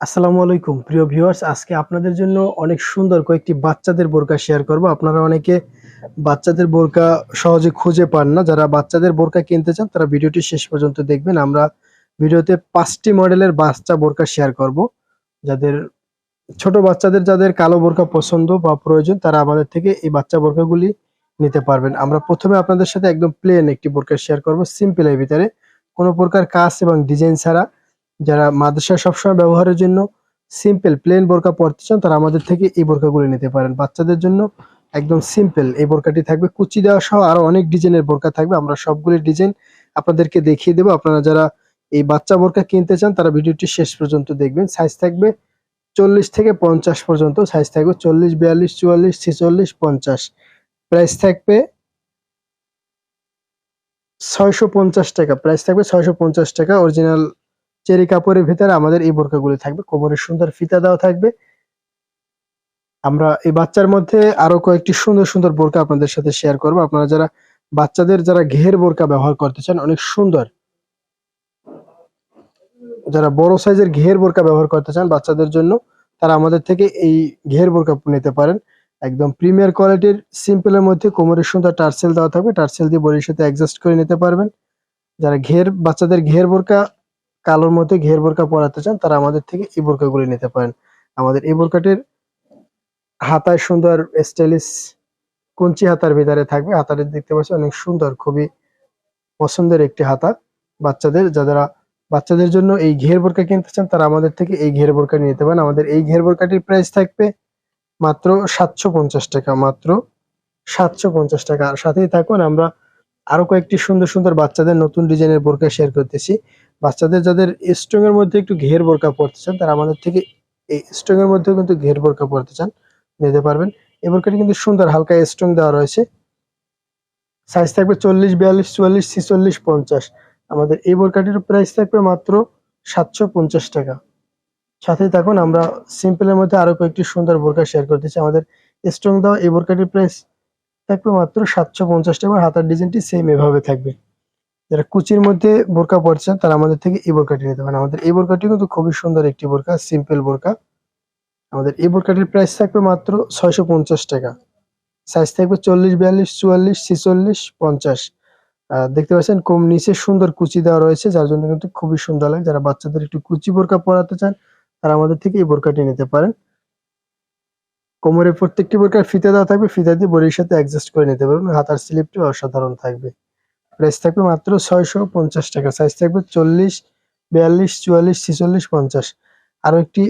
আসসালামু আলাইকুম। প্রিয় ভিউয়ার্স, আজকে আপনাদের জন্য অনেক সুন্দর কয়েকটি বাচ্চাদের বোরকা শেয়ার করব। আপনারা অনেকে বাচ্চাদের বোরকা সহজে খুঁজে পান না। যারা বাচ্চাদের বোরকা কিনতে চান, তারা ভিডিওটি শেষ পর্যন্ত দেখবেন। আমরা ভিডিওতে পাঁচটি মডেলের বাচ্চা বোরকা শেয়ার করব। যাদের ছোট বাচ্চাদের, যাদের কালো বোরকা পছন্দ বা প্রয়োজন, তারা আমাদের থেকে এই বাচ্চা বোরকাগুলি নিতে পারবেন। আমরা প্রথমে আপনাদের সাথে একদম প্লেন একটি বোরকা শেয়ার করব সিম্পল এর ভিতরে। কোনো প্রকার কাজ এবং ডিজাইন ছাড়া যারা মাদ্রাসা সবসময় ব্যবহারের জন্য সিম্পল প্লেন বোরকা পরতে চান, তারা আমাদের থেকে এই বোরকাগুলো নিতে পারেন। বাচ্চাদের জন্য একদম সিম্পল এই বোরকাটি থাকবে। কুচি দেওয়া সহ আরও অনেক ডিজাইনের বোরকা থাকবে। আমরা সবগুলি ডিজাইন আপনাদেরকে দেখিয়ে দেবো। আপনারা যারা এই বাচ্চা বোরকা কিনতে চান, তারা ভিডিওটি শেষ পর্যন্ত দেখবেন। সাইজ থাকবে চল্লিশ থেকে পঞ্চাশ পর্যন্ত। সাইজ থাকবে চল্লিশ, বিয়াল্লিশ, চুয়াল্লিশ, ছেচল্লিশ, পঞ্চাশ। প্রাইস থাকবে ছয়শো পঞ্চাশ টাকা। প্রাইস থাকবে ছয়শো পঞ্চাশ টাকা। অরিজিনাল চেরি কাপড়ের ভিতরে আমাদের এই বোরকাগুলি থাকবে। কোমরের সুন্দর ফিতা দেওয়া থাকবে। আমরা এই বাচ্চার মধ্যে আরও কয়েকটি সুন্দর সুন্দর বোরকা আপনাদের সাথে শেয়ার করব। আপনারা যারা বাচ্চাদের যারা ঘের বোরকা ব্যবহার করতে চান, অনেক সুন্দর। যারা বড় সাইজের ঘের বোরকা ব্যবহার করতে চান বাচ্চাদের জন্য, তারা আমাদের থেকে এই ঘের বোরকা নিতে পারেন। একদম প্রিমিয়ার কোয়ালিটির, সিম্পলের মধ্যে কোমরের সুন্দর টার্সেল দেওয়া থাকবে। টার্সেল দিয়ে বডির সাথে অ্যাডজাস্ট করে নিতে পারবেন। যারা ঘের, বাচ্চাদের ঘের বোরকা কালোর মধ্যে ঘের বোরকা পরাতে চান, তারা আমাদের থেকে এই বোরকাগুলি নিতে পারেন। আমাদের এই বোরকাটির হাতায় সুন্দর স্টাইলিশ কুঞ্চি হাতার ভিতরে থাকবে। হাতাটা দেখতে পাচ্ছি অনেক সুন্দর, খুবই পছন্দের একটি হাতা বাচ্চাদের। যারা বাচ্চাদের জন্য এই ঘের বোরকা কিনতে চান, তারা আমাদের থেকে এই ঘের বোরকা নিতে পারেন। আমাদের এই ঘের বোরকাটির প্রাইস থাকবে মাত্র সাতশো পঞ্চাশ টাকা, মাত্র সাতশো পঞ্চাশ টাকা। আর সাথেই থাকুন, আমরা আরও কয়েকটি সুন্দর সুন্দর বাচ্চাদের নতুন ডিজাইনের বোরকা শেয়ার করতেছি। বাচ্চাদের যাদের স্ট্রং এর মধ্যে একটু ঘের বোরকা পড়তে চান, তারা আমাদের থেকে এই স্ট্রং এর মধ্যেও কিন্তু ঘের বোরকা পড়তে চান, নিতে পারবেন। এই বোরকাটি কিন্তু সুন্দর, হালকা স্ট্রং দেওয়া রয়েছে। সাইজ থাকবে চল্লিশ, বিয়াল্লিশ, চুয়াল্লিশ, ছিচল্লিশ, পঞ্চাশ। আমাদের এই বোরকাটির প্রাইস থাকবে মাত্র সাতশো পঞ্চাশ টাকা। সাথেই থাকুন, আমরা সিম্পলের মধ্যে আরও কয়েকটি সুন্দর বোরকা শেয়ার করতেছি। আমাদের স্ট্রং দেওয়া এই বোরকাটির প্রাইস থাকবে মাত্র সাতশো পঞ্চাশ টাকা হাতার ডিজাইনটি সেম এভাবে থাকবে। যারা কুচির মধ্যে বোরকা পড়ছেন তারা আমাদের থেকে এই বোরকাটি নিতে পারেন। আমাদের এই বোরকাটি কিন্তু খুবই সুন্দর একটি বোরকা সিম্পল বোরকা। আমাদের এই বোরকাটির প্রাইস থাকবে মাত্র ছয়শো পঞ্চাশ টাকা। সাইজ থাকবে চল্লিশ, বিয়াল্লিশ, চুয়াল্লিশ, ছিচল্লিশ, পঞ্চাশ। দেখতে পাচ্ছেন কম নিচে সুন্দর কুচি দেওয়া রয়েছে, যার জন্য কিন্তু খুবই সুন্দর লাগে। যারা বাচ্চাদের একটু কুচি বোরকা পরাতে চান, তারা আমাদের থেকে এই বোরকাটি নিতে পারেন। কোমরের প্রত্যেকটি বোরকার ফিতে দেওয়া থাকবে। ফিতা দিয়ে বডির সাথে অ্যাডজাস্ট করে নিতে পারবেন। হাতার স্লিপটি অসাধারণ থাকবে। প্রাইস থাকবে মাত্র ছয়শো পঞ্চাশ টাকা। সাইজ থাকবে চল্লিশ, বিয়াল্লিশ, চুয়াল্লিশ, ছিচল্লিশ, পঞ্চাশ। আরও একটি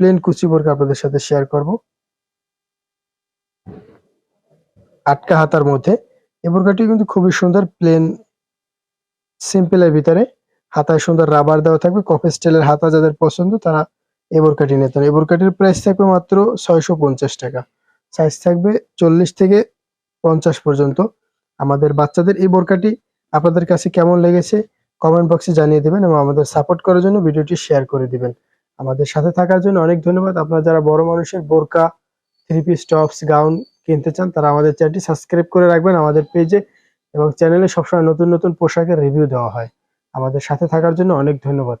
প্লেন কুচি বোরকা আপনাদের সাথে শেয়ার করব। আটকা হাতার মধ্যে। এই বোরকাটি কিন্তু খুবই সুন্দর প্লেন সিম্পলের ভিতরে। হাতায় সুন্দর রাবার দেওয়া থাকবে। কফি স্টাইলের হাতা যাদের পছন্দ তারা এই বোরকাটি নিতে পারেন এই বোরকাটির প্রাইস থাকবে মাত্র ছয়শো পঞ্চাশ টাকা। সাইজ থাকবে চল্লিশ থেকে পঞ্চাশ পর্যন্ত। আমাদের বাচ্চাদের এই বোরকাটি আপনাদের কাছে কেমন লেগেছে কমেন্ট বক্সে জানিয়ে দিবেন এবং আমাদের সাপোর্ট করার জন্য ভিডিওটি শেয়ার করে দিবেন। আমাদের সাথে থাকার জন্য অনেক ধন্যবাদ। আপনারা যারা বড় মানুষের বোরকা থ্রি পিস টপস গাউন কিনতে চান, তারা আমাদের চ্যানেলটি সাবস্ক্রাইব করে রাখবেন আমাদের পেজে এবং চ্যানেলে সবসময় নতুন নতুন পোশাকের রিভিউ দেওয়া হয়। আমাদের সাথে থাকার জন্য অনেক ধন্যবাদ।